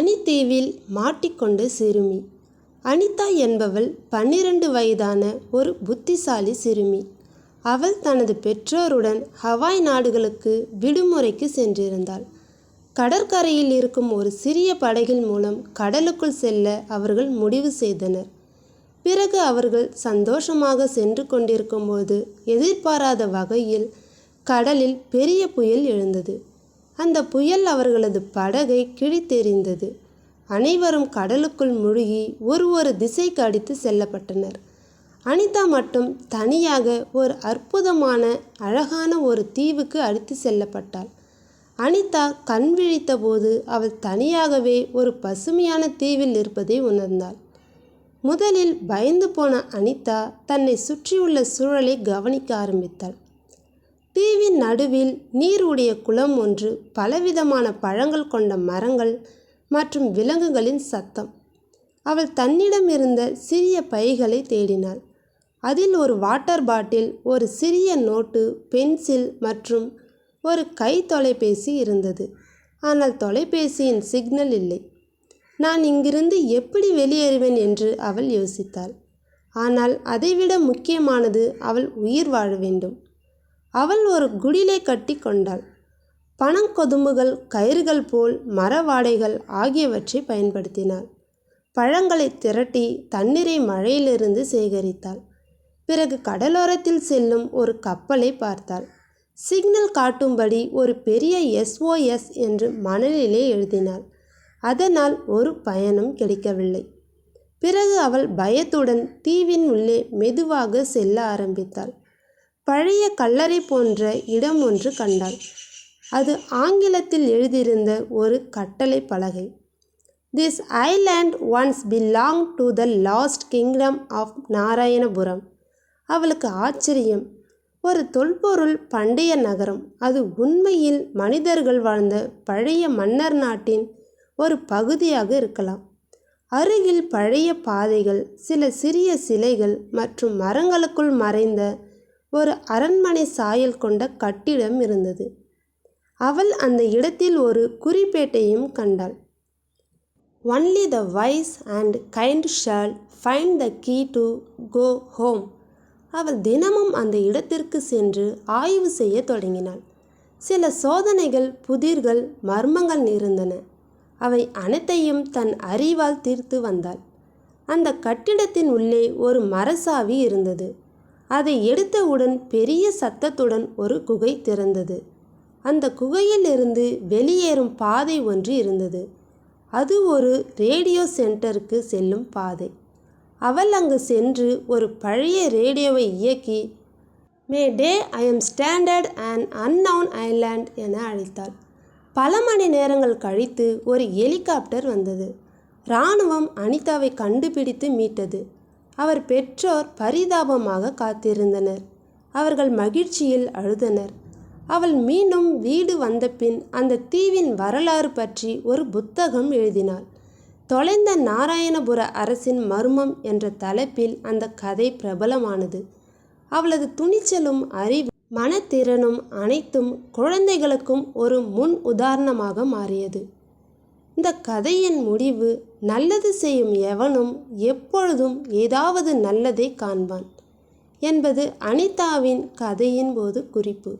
பனித்தீவில் மாட்டிக்கொண்ட சிறுமி. அனிதா என்பவள் பன்னிரண்டு வயதான ஒரு புத்திசாலி சிறுமி. அவள் தனது பெற்றோருடன் ஹவாய் நாடுகளுக்கு விடுமுறைக்கு சென்றிருந்தாள். கடற்கரையில் இருக்கும் ஒரு சிறிய படகின் மூலம் கடலுக்குள் செல்ல அவர்கள் முடிவு செய்தனர். பிறகு அவர்கள் சந்தோஷமாக சென்று கொண்டிருக்கும்போது எதிர்பாராத வகையில் கடலில் பெரிய புயல் எழுந்தது. அந்த புயல் அவர்களது படகை கிழித்தெறிந்தது. அனைவரும் கடலுக்குள் முழுகி ஒரு ஒரு திசைக்கு அடித்து செல்லப்பட்டனர். அனிதா மட்டும் தனியாக ஒரு அற்புதமான அழகான ஒரு தீவுக்கு அடித்து செல்லப்பட்டாள். அனிதா கண் விழித்தபோது அவள் தனியாகவே ஒரு பசுமையான தீவில் இருப்பதை உணர்ந்தாள். முதலில் பயந்து போன அனிதா தன்னை சுற்றியுள்ள சூழலை கவனிக்க ஆரம்பித்தாள். தீவின் நடுவில் நீர் உடைய குளம் ஒன்று பலவிதமான பழங்கள் கொண்ட மரங்கள் மற்றும் விலங்குகளின் சத்தம். அவள் தன்னிடம் இருந்த சிறிய பைகளை தேடினாள். அதில் ஒரு வாட்டர் பாட்டில் ஒரு சிறிய நோட்டு பென்சில் மற்றும் ஒரு கை தொலைபேசி இருந்தது. ஆனால் தொலைபேசியின் சிக்னல் இல்லை. நான் இங்கிருந்து எப்படி வெளியேறுவேன் என்று அவள் யோசித்தாள். ஆனால் அதைவிட முக்கியமானது அவள் உயிர் வாழ வேண்டும். அவள் ஒரு குடிலை கட்டி கொண்டாள். பணங்கொதும்புகள் கயிறுகள் போல் மரவாடைகள் ஆகியவற்றை பயன்படுத்தினாள். பழங்களை திரட்டி தண்ணீரை மழையிலிருந்து சேகரித்தாள். பிறகு கடலோரத்தில் செல்லும் ஒரு கப்பலை பார்த்தாள். சிக்னல் காட்டும்படி ஒரு பெரிய எஸ்ஓஎஸ் என்று மணலிலே எழுதினாள். அதனால் ஒரு பயனும் கிடைக்கவில்லை. பிறகு அவள் பயத்துடன் தீவின் உள்ளே மெதுவாக செல்ல ஆரம்பித்தாள். பழைய கல்லறை போன்ற இடம் ஒன்று கண்டாள். அது ஆங்கிலத்தில் எழுதியிருந்த ஒரு கட்டளை பலகை. This island once belong to the lost kingdom of Narayanapuram அவளுக்கு ஆச்சரியம். ஒரு தொல்பொருள் பண்டைய நகரம். அது உண்மையில் மனிதர்கள் வாழ்ந்த பழைய மன்னர் நாட்டின் ஒரு பகுதியாக இருக்கலாம். அருகில் பழைய பாதைகள் சில சிறிய சிலைகள் மற்றும் மரங்களுக்குள் மறைந்த ஒரு அரண்மனை சாயல் கொண்ட கட்டிடம் இருந்தது. அவள் அந்த இடத்தில் ஒரு குறிப்பேட்டையும் கண்டாள். Only the wise and kind shall find the key to go home அவள் தினமும் அந்த இடத்திற்கு சென்று ஆய்வு செய்ய தொடங்கினாள். சில சோதனைகள் புதிர்கள் மர்மங்கள் இருந்தன. அவை அனைத்தையும் தன் அறிவால் தீர்த்து வந்தாள். அந்த கட்டிடத்தின் உள்ளே ஒரு மரசாவி இருந்தது. அதை எடுத்தவுடன் பெரிய சத்தத்துடன் ஒரு குகை திறந்தது. அந்த குகையிலிருந்து வெளியேறும் பாதை ஒன்று இருந்தது. அது ஒரு ரேடியோ சென்டருக்கு செல்லும் பாதை. அவள் அங்கு சென்று ஒரு பழைய ரேடியோவை இயக்கி mayday I am stranded and unknown island என அழைத்தாள். பல மணி நேரங்கள் கழித்து ஒரு ஹெலிகாப்டர் வந்தது. இராணுவம் அனிதாவை கண்டுபிடித்து மீட்டது. அவர் பெற்றோர் பரிதாபமாக காத்திருந்தனர். அவர்கள் மகிழ்ச்சியில் அழுதனர். அவள் மீண்டும் வீடு வந்தபின் அந்த தீவின் வரலாறு பற்றி ஒரு புத்தகம் எழுதினாள். தொலைந்த நாராயணபுர அரசின் மர்மம் என்ற தலைப்பில் அந்த கதை பிரபலமானது. அவளது துணிச்சலும் அறிவு மனத்திறனும் அனைத்தும் குழந்தைகளுக்கும் ஒரு முன் உதாரணமாக மாறியது. இந்த கதையின் முடிவு நல்லது செய்யும் எவனும் எப்பொழுதும் ஏதாவது நல்லதை காண்பான் என்பது அனிதாவின் கதையின் போது குறிப்பு.